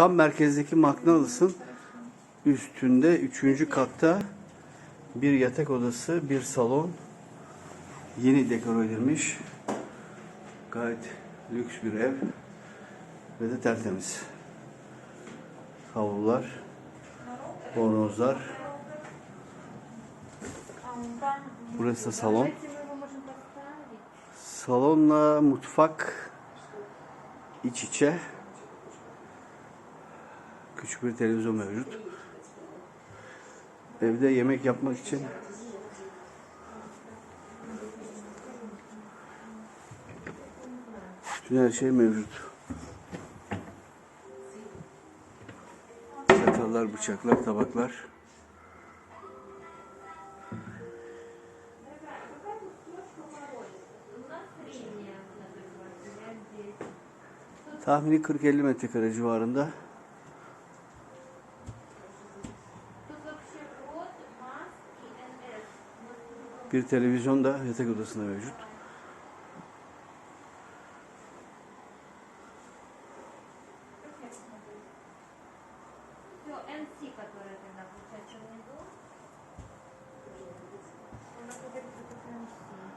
Tam merkezdeki McDonald's'ın üstünde üçüncü katta bir yatak odası, bir salon yeni dekor edilmiş. Gayet lüks bir ev ve de tertemiz. Havlular, bornozlar. Burası da salon. Salonla mutfak iç içe. Küçük bir televizyon mevcut. Evde yemek yapmak için bütün her şey mevcut. Çatallar, bıçaklar, tabaklar. Tahmini 40-50 metrekare civarında. Bir televizyon da yatak odasında mevcut.